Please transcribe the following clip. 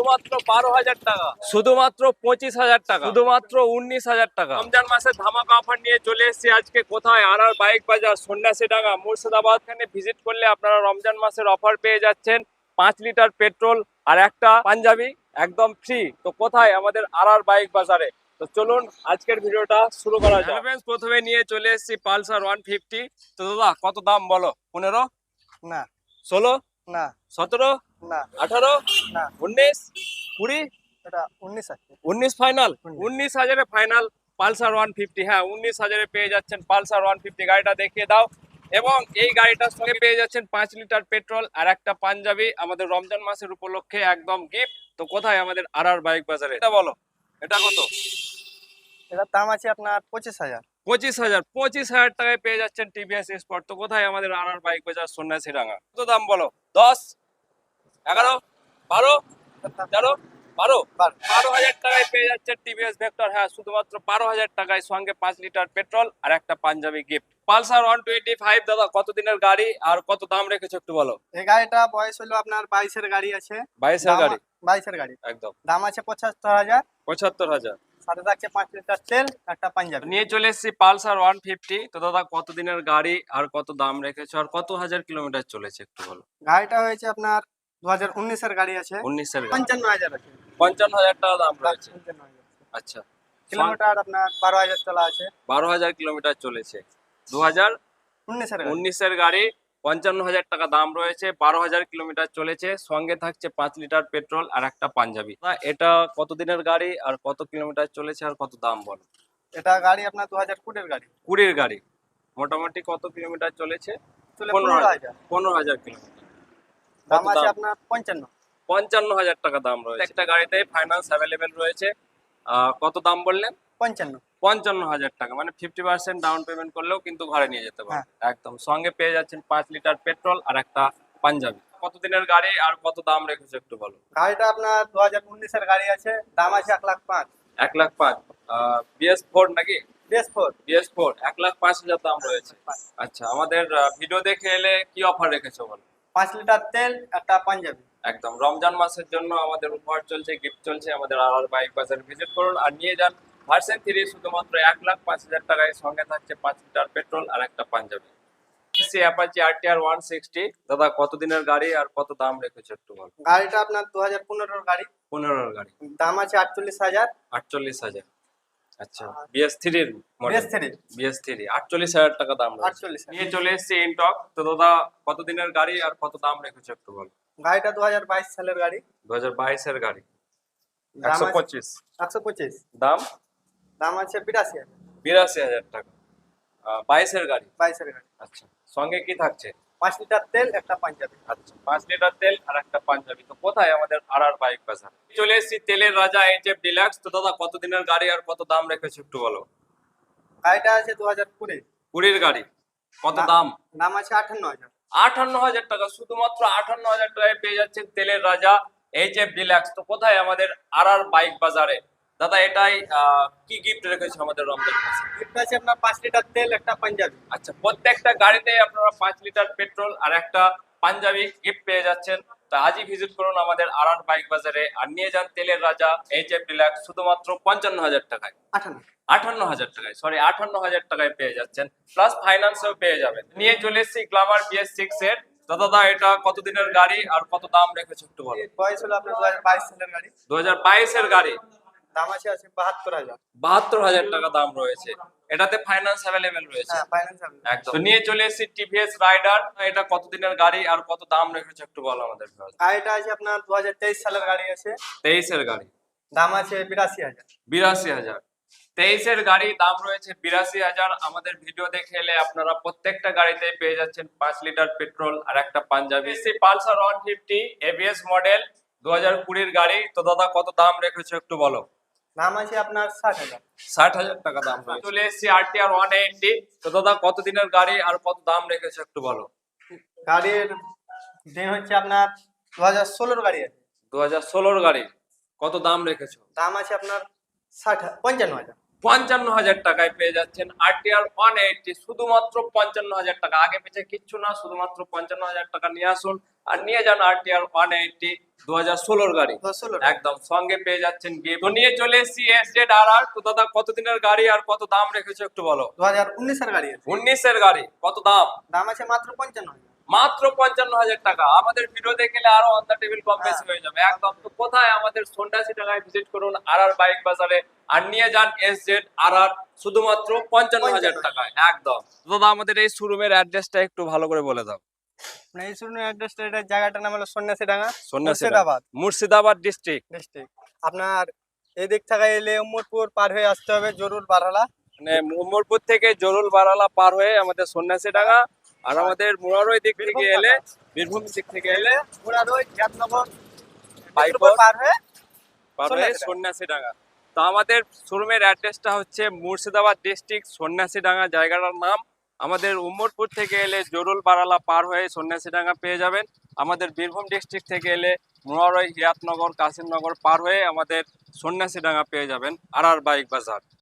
শুধুমাত্র বারো হাজার টাকা। শুধুমাত্র পঁচিশ হাজার টাকা। শুধুমাত্র উনিশ হাজার টাকা। রমজান মাসে ধামাকা অফার নিয়ে চলে এসেছি আজকে কোথায়? আর আর বাইক বাজার সন্ন্যাসী ডাঙ্গা মুর্শিদাবাদ। খানে ভিজিট করলে আপনারা রমজান মাসের অফার পেয়ে যাচ্ছেন। পাঁচ লিটার পেট্রোল আর একটা পাঞ্জাবি একদম ফ্রি তো কোথায়? আমাদের আর আর বাইক বাজারে। তো চলুন আজকের ভিডিওটা শুরু করা যাক। Friends, প্রথমে নিয়ে চলে এসেছি পালসার ওয়ান ফিফটি তো দাদা কত দাম বলো? পনেরো? না। ষোলো? না। সতেরো? না। আঠারো না। উনিশ কুড়ি এটা উনিশ আছে। উনিশ ফাইনাল উনিশ। হাজারে ফাইনাল পালসার ওয়ান ফিফটি হ্যাঁ উনিশ হাজারে পেয়ে যাচ্ছেন পালসার ওয়ান ফিফটি গাড়িটা দেখিয়ে দাও। এবং এই গাড়িটার সঙ্গে পেয়ে যাচ্ছেন পাঁচ লিটার পেট্রোল আর একটা পাঞ্জাবি আমাদের রমজান মাসের উপলক্ষে একদম গিফট তো কোথায় আমাদের আর আর বাইক বাজারে? এটা বলো এটা কত? দাম আছে আপনার পঁচিশ হাজার। পঁচিশ হাজার পঁচিশ হাজার টাকায় পেয়ে যাচ্ছেন টিভিএস স্পট তো কোথায় আমাদের আর আর বাইক বাজার সন্ন্যাসী ডাঙ্গা কত দাম বলো? দশ এগারো বারো তেরো বারো। বারো। হাজার টাকায় পেয়ে যাচ্ছে টিভিএস ভেক্টর। হ্যাঁ শুধুমাত্র বারো হাজার টাকায় সঙ্গে পাঁচ লিটার পেট্রোল আর একটা Punjabi gift Pulsar one twenty five দাদা কত দিনের গাড়ি আর কত দাম রেখেছো একটু বলো? এই গাড়িটা বয়স হলো আপনার বাইশের গাড়ি আছে। বাইশের গাড়ি? বাইশের গাড়ি। একদম। দাম আছে পঁচাত্তর হাজার। পঁচাত্তর হাজার। সাথে থাকছে পাঁচ লিটার তেল একটা পাঞ্জাবি। নিয়ে চলে এসেছি পালসার ওয়ান ফিফটি তো দাদা কত দিনের গাড়ি আর কত দাম রেখেছো আর কত হাজার কিলোমিটার চলেছে একটু বলো। গাড়িটা হয়েছে আপনার দু হাজার উনিশের গাড়ি আছে। উনিশের পঞ্চান্ন হাজার আছে। পঞ্চান্ন হাজার টাকা দাম রয়েছে। হাজার। আচ্ছা। কিলোমিটার আপনার বারো হাজার চলা আছে। বারো হাজার কিলোমিটার চলেছে। দু হাজার উনিশের উনিশের গাড়ি পঞ্চান্ন হাজার টাকা দাম রয়েছে। বারো হাজার কিলোমিটার চলেছে। সঙ্গে থাকছে পাঁচ লিটার পেট্রোল আর একটা পাঞ্জাবি। এটা কত দিনের গাড়ি আর কত কিলোমিটার চলেছে আর কত দাম বলো? এটা গাড়ি আপনার দু হাজার কুড়ির গাড়ি। কুড়ির গাড়ি। মোটামুটি কত কিলোমিটার চলেছে? পনেরো পনেরো হাজার হাজার। পনেরো হাজার কিলোমিটার। দাম আছে আপনার পঞ্চান্ন। পঞ্চান্ন হাজার টাকা দাম রয়েছে। একটা গাড়িতে ফাইন্যান্স অ্যাভেলেবেল রয়েছে। কত দাম বললেন? পঞ্চান্ন। পঞ্চান্ন হাজার টাকা মানে ফিফটি পার্সেন্ট ডাউন পেমেন্ট করলেও কিন্তু ঘরে নিয়ে যেতে পারে হ্যাঁ। একদম। সঙ্গে পেয়ে যাচ্ছেন পাঁচ লিটার পেট্রোল আর একটা পাঞ্জাবি। কত দিনের গাড়ি আর কত দাম রেখেছো একটু বলো গাড়িটা আপনার দু হাজার উনিশের গাড়ি আছে দাম আছে এক লাখ পাঁচ। এক লাখ পাঁচ। বিএস ফোর নাকি? বেশ ফোর বিএস ফোর এক লাখ পাঁচ হাজার দাম রয়েছে। আচ্ছা আমাদের ভিডিও দেখে এলে কি অফার রেখেছো বলো পাঁচ লিটার তেল একটা পাঞ্জাবি। একদম। রমজান মাসের জন্য আমাদের উপহার চলছে গিফট চলছে আমাদের আর আর বাইক বাজার ভিজিট করুন আর নিয়ে যান। ভার্সেন থ্রি শুধুমাত্র এক লাখ পাঁচ হাজার টাকায় সঙ্গে থাকছে পাঁচ লিটার পেট্রোল আর একটা পাঞ্জাবি। সে অ্যাপাচি আরটিআর ওয়ান সিক্সটি দাদা কত দিনের গাড়ি আর কত দাম রেখেছো একটু বল? গাড়িটা আপনার দু হাজার পনেরোর গাড়ি। পনেরোর গাড়ি। দাম আছে আটচল্লিশ হাজার। আটচল্লিশ হাজার। আচ্ছা। বিএস থ্রির বেশ থ্রি বিএস থ্রি আটচল্লিশ হাজার টাকা দাম আটচল্লিশ নিয়ে চলে এসেছি ইনটক তো দাদা কত গাড়ি আর কত দাম রেখেছো একটু বল। গাড়িটা দু হাজার বাইশ সালের গাড়ি। দু হাজার বাইশের গাড়ি। একশো পঁচিশ। একশো পঁচিশ। দাম? দাম আছে বিরাশি হাজার। বিরাশি হাজার টাকা। বাইশের গাড়ি? বাইশের গাড়ি। আচ্ছা। সঙ্গে কি থাকছে? পাঁচ লিটার তেল একটা পাঞ্জাবি। আচ্ছা পাঁচ লিটার তেল আর একটা পাঞ্জাবি। তো কোথায়? বাইক বাজার। চলে এসেছি তেলের রাজা এইচ এফ ডিলাক্স। তো দাদা কত দিনের গাড়ি আর কত দাম রেখেছো একটু বলো? গাড়িটা আছে দু হাজার কুড়ি। কুড়ির গাড়ি। কত দাম? দাম আছে আটান্ন হাজার। আটান্ন হাজার টাকা। শুধুমাত্র আটান্ন হাজার টাকায় পেয়ে যাচ্ছেন তেলের রাজা এইচ এফ ডিলাক্স। তো কোথায় আমাদের আর আর বাইক বাজারে? দাদা এটাই কি গিফট রেখেছে আমাদের রমজান মাসে? গিফট আছে আপনার পাঁচ লিটার তেল একটা পাঞ্জাবি। আচ্ছা প্রত্যেকটা গাড়িতে আপনারা পাঁচ লিটার পেট্রোল আর একটা পাঞ্জাবি গিফট পেয়ে যাচ্ছেন। তো আজই ভিজিট করুন আমাদের আর আর বাইক বাজারে। আর নিয়ে যান তেলের রাজা এইচ এফ ডিলাক্স শুধুমাত্র পঞ্চান্ন হাজার টাকায়। আঠান্ন। হাজার টাকায় সরি আঠান্ন হাজার টাকায় পেয়ে যাচ্ছেন। প্লাস ফাইন্যান্সেও পেয়ে যাবেন। নিয়ে চলে এসেছি গ্লামার বিএস সিক্স এর। দাদা এটা কতদিনের গাড়ি আর কত দাম রেখেছে একটু বলো? বয়স হলো আপনার দু হাজার বাইশ সালের গাড়ি। দু হাজার বাইশের গাড়ি। দাম আছে আছে বাহাত্তর হাজার। বাহাত্তর হাজার টাকা দাম রয়েছে। এটাতে ফাইন্যান্স অ্যাভেলেবেল রয়েছে। হ্যাঁ একদম। নিয়ে চলে এসেছি টিভিএস রাইডার এটা কত দিনের গাড়ি আর কত দাম রেখেছো একটু বলো আমাদের গাড়িটা আছে আপনার দু হাজার তেইশ সালের গাড়ি আছে। তেইশের গাড়ি। দাম আছে বিরাশি হাজার। বিরাশি হাজার। তেইশের গাড়ি দাম রয়েছে বিরাশি হাজার। আমাদের ভিডিও দেখে এলে আপনারা প্রত্যেকটা গাড়িতে পেয়ে যাচ্ছেন পাঁচ লিটার পেট্রোল আর একটা Punjabi. Pulsar one fifty ABS model দু হাজার কুড়ির গাড়ি। তো দাদা কত দাম রেখেছো একটু বলো। দাম আছে আপনার ষাট হাজার। ষাট হাজার টাকা দাম রয়েছে। চলে এসেছি আরটিআর ওয়ান এইটটি তো দাদা কত দিনের গাড়ি আর কত দাম রেখেছো একটু বলো। গাড়ির দিন হচ্ছে আপনার দু হাজার ষোলোর গাড়ি আছে। দু হাজার ষোলোর গাড়ি কত দাম রেখেছো? দাম আছে আপনার ষাট পঞ্চান্ন হাজার। পঞ্চান্ন হাজার টাকায় পেয়ে যাচ্ছেন আরটিআর ওয়ান এইটটি শুধুমাত্র পঞ্চান্ন হাজার টাকা। আগে পেছে কিচ্ছু না শুধুমাত্র পঞ্চান্ন হাজার টাকা নিয়ে আসুন। আর নিয়ে যান আর টি আর ওয়ান এইটটি দু হাজার ষোলোর গাড়ি। একদম সঙ্গে পেয়ে যাচ্ছেন গিফট নিয়ে চলে এসেছি এস জেড আর আর তো দাদা কত দিনের গাড়ি আর কত দাম রেখেছো একটু বলো? দু হাজার উনিশের গাড়ি উনিশের গাড়ি কত দাম? দাম আছে মাত্র পঞ্চান্ন মাত্র পঞ্চান্ন হাজার টাকা। আমাদের ভিডিও দেখলে আরও অন দা টেবিল কম বেশি হয়ে। যাবে। একদম। তো কোথায় আমাদের সন্ন্যাসী টাকায় ভিজিট করুন আর আর বাইক বাজারে। আর নিয়ে যান এস জেড আর আর শুধুমাত্র পঞ্চান্ন হাজার টাকায়। একদম। তো দাদা আমাদের এই শোরুমের অ্যাড্রেসটা একটু ভালো করে বলে দাও। মানে এই শুনুন অ্যাড্রেসটা এটা জায়গাটার নাম হলো সন্ন্যাসী মুর্শিদাবাদ। মুর্শিদাবাদ ডিস্ট্রিক্ট ডিস্ট্রিক্ট আপনার এদিক থেকে এলে পার হয়ে আসতে হবে জরুর বারহালা। মানে মোহাম্মদপুর থেকে জরুল বারালা পার হয়ে আমাদের আর মুরারই দিক থেকে এলে। বীরভূম দিক থেকে এলে পার হয়ে পার হয়ে সন্ন্যাসীডাঙ্গা। তো আমাদের শোরুমের অ্যাড্রেসটা হচ্ছে মুর্শিদাবাদ ডিস্ট্রিক্ট সন্ন্যাসী ডাঙ্গা জায়গাটার নাম আমাদের উম্মরপুর থেকে এলে জরুল বারালা পার হয়ে সন্ন্যাসীডাঙ্গা পেয়ে যাবেন। আমাদের বীরভূম ডিস্ট্রিক্ট থেকে এলে মুরারই হিয়াতনগর, কাশিমনগর পার হয়ে আমাদের সন্ন্যাসীডাঙ্গা পেয়ে যাবেন আর আর বাইক বাজার।